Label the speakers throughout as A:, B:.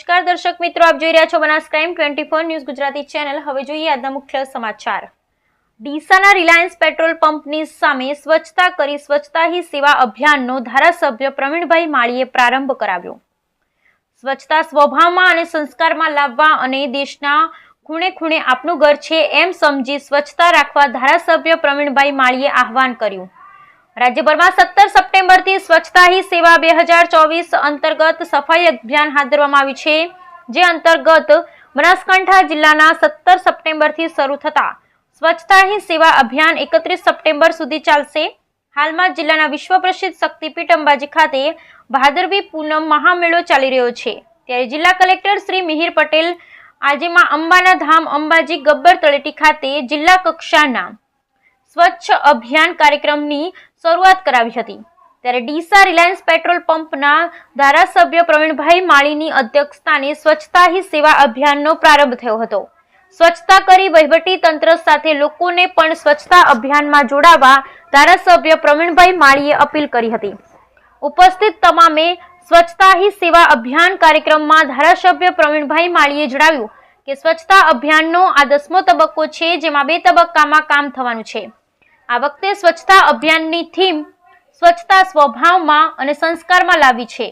A: નમસ્કાર દર્શક મિત્રો, આપ જોઈ રહ્યા છો Banas crime twenty four news Gujarati channel. હવે જોઈએ આજના મુખ્ય સમાચાર. ડીસાના રિલાયન્સ પેટ્રોલ પંપની સામે સ્વચ્છતા કરી સ્વચ્છતા હી સેવા અભિયાનનો ધારાસભ્ય પ્રવીણભાઈ માળીએ પ્રારંભ કરાવ્યો. સ્વચ્છતા સ્વભાવમાં અને સંસ્કારમાં લાવવા અને દેશના ખૂણે ખૂણે આપનું ઘર છે એમ સમજી સ્વચ્છતા રાખવા ધારાસભ્ય પ્રવીણભાઈ માળીએ આહવાન કર્યું. રાજ્યભરમાં સત્તર સપ્ટેમ્બરથી સ્વચ્છતા હી સેવા બે હજાર ચોવીસ અંતર્ગત સફાઈ અભિયાન હાથ ધરવામાં આવ્યું છે, જે અંતર્ગત બનાસકાંઠા જિલ્લાના સત્તર સપ્ટેમ્બરથી શરૂ થતા સ્વચ્છતા હી સેવા અભિયાન એકત્રીસ સપ્ટેમ્બર સુધી ચાલશે. હાલમાં જિલ્લાના વિશ્વ પ્રસિદ્ધ શક્તિપીઠ અંબાજી ખાતે ભાદરવી પૂનમ મહામેળો ચાલી રહ્યો છે. ત્યારે જિલ્લા કલેક્ટર શ્રી મિહિર પટેલ આજે માં અંબાના ધામ અંબાજી ગબ્બર તળેટી ખાતે જિલ્લા કક્ષાના સ્વચ્છ અભિયાન કાર્યક્રમની શરૂઆત કરાવી હતી. ત્યારે ડીસા રિલાયન્સ પેટ્રોલ પંપના ધારાસભ્ય પ્રવીણભાઈ માળીની અધ્યક્ષતાને સ્વચ્છતા હી સેવા અભિયાનનો પ્રારંભ થયો હતો. સ્વચ્છતા કરી વહીવટી તંત્ર સાથે લોકોને પણ સ્વચ્છતા અભિયાનમાં જોડાવા ધારાસભ્ય પ્રવીણભાઈ માળીએ અપીલ કરી હતી. ઉપસ્થિત તમામે સ્વચ્છતા હી સેવા અભિયાન કાર્યક્રમમાં ધારાસભ્ય પ્રવીણભાઈ માળીએ જણાવ્યું કે સ્વચ્છતા અભિયાનનો આ દસમો તબક્કો છે, જેમાં બે તબક્કામાં કામ થવાનું છે. આ વખતે સ્વચ્છતા અભિયાનની થીમ સ્વચ્છતા સ્વભાવમાં અને સંસ્કારમાં લાવી છે.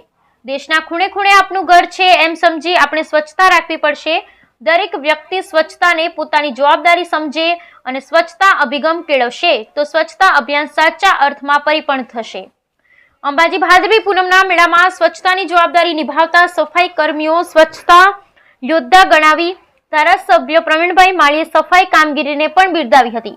A: દેશના ખૂણે ખૂણે આપનું ઘર છે એમ સમજી આપણે સ્વચ્છતા રાખવી પડશે. દરેક વ્યક્તિ સ્વચ્છતાને પોતાની જવાબદારી સમજે અને સ્વચ્છતા અભિગમ કેળવશે તો સ્વચ્છતા અભિયાન સાચા અર્થમાં પરિપૂર્ણ થશે. અંબાજી ભાદરવી પૂનમના મેળામાં સ્વચ્છતાની જવાબદારી નિભાવતા સફાઈ કર્મીઓ સ્વચ્છતા યોદ્ધા ગણાવી ધારાસભ્ય પ્રવીણભાઈ માળીએ સફાઈ કામગીરીને પણ બિરદાવી હતી.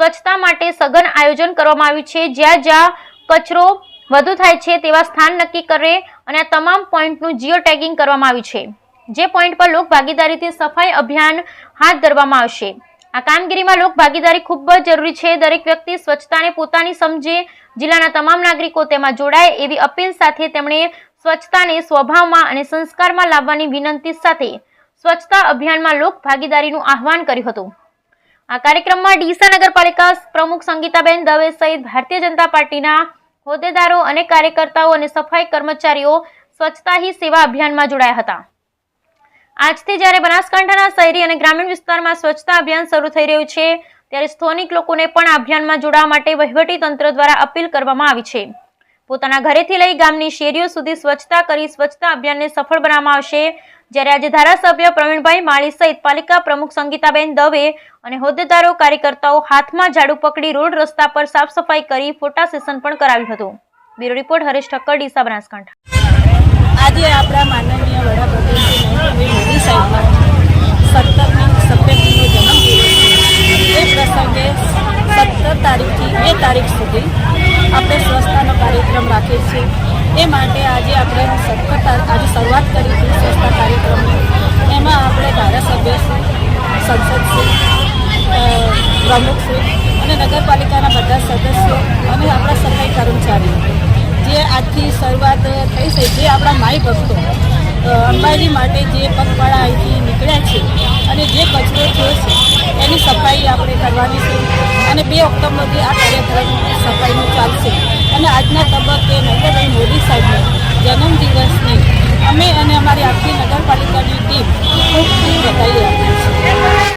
A: સ્વચ્છતા માટે સઘન આયોજન કરવામાં આવ્યું છે. જ્યાં જ્યાં કચરો વધુ થાય છે તેવા સ્થાન નક્કી કરે અને આ તમામ પોઈન્ટનું જીઓ ટેગિંગ કરવામાં આવ્યું છે. જે પોઈન્ટ પર લોક ભાગીદારીથી સફાઈ અભિયાન હાથ ધરવામાં આવશે. આ કામગીરીમાં લોક ભાગીદારી ખૂબ જ જરૂરી છે. દરેક વ્યક્તિ સ્વચ્છતાને પોતાની સમજે. જિલ્લાના તમામ નાગરિકો તેમાં જોડાય એવી અપીલ સાથે તેમણે સ્વચ્છતાને સ્વભાવમાં અને સંસ્કારમાં લાવવાની વિનંતી સાથે સ્વચ્છતા અભિયાનમાં લોક ભાગીદારીનું આહવાન કર્યું હતું. આ કાર્યક્રમમાં ડીસા નગરપાલિકા પ્રમુખ સંગીતાબેન દવે સહિત ભારતીય જનતા પાર્ટીના હોદ્દેદારો અને કાર્યકર્તાઓ અને સફાઈ કર્મચારીઓ સ્વચ્છતા હી સેવા અભિયાનમાં જોડાયા હતા. આજથી જ્યારે બનાસકાંઠાના શહેરી અને ગ્રામીણ વિસ્તારમાં સ્વચ્છતા અભિયાન શરૂ થઈ રહ્યું છે, ત્યારે સ્થાનિક લોકોને પણ અભિયાનમાં જોડાવા માટે વહીવટી તંત્ર દ્વારા અપીલ કરવામાં આવી છે. પોતાના ઘરેથી લઈ ગામની શેરીઓ સુધી સ્વચ્છતા કરી સ્વચ્છતા અભિયાનને સફળ બનાવવામાં આવશે. જ્યારે આજે ધારાસભ્ય પ્રવીણભાઈ માળી સહિત પાલિકા પ્રમુખ સંગીતાબેન દવે અને હોદ્દેદારો કાર્યકર્તાઓ હાથમાં ઝાડુ પકડી રોડ રસ્તા પર સાફ સફાઈ કરી ફોટા સેશન પણ કરાવ્યું હતું. Bureau report Haresh Thakkar, Deesa Banaskantha.
B: આજે આપણા માનનીય વડાપ્રધાન મોદી સાહેબના સત્તરમી સપ્ટેમ્બરનો જન્મદિવસ એ પ્રસંગે સત્તર તારીખથી બે તારીખ સુધી આપણે સ્વચ્છતાનો કાર્યક્રમ રાખીએ છીએ. એ માટે આજે આપણે સત્તર આજે શરૂઆત કરી હતી આપણે સંસદ છું પ્રમુખ છું અને નગરપાલિકાના બધા સદસ્યો અને આપણા સફાઈ કર્મચારીઓ. જે આજથી શરૂઆત થઈ છે, જે આપણા માઈ ભક્તો અંબાજી માટે જે પગપાળા અહીંથી નીકળ્યા છે અને જે કચરો થયો છે, એની સફાઈ આપણે કરવાની છે અને બે ઓક્ટોબરથી આ કાર્યક્રમ સફાઈનું ચાલશે. અને આજના તબક્કે નરેન્દ્રભાઈ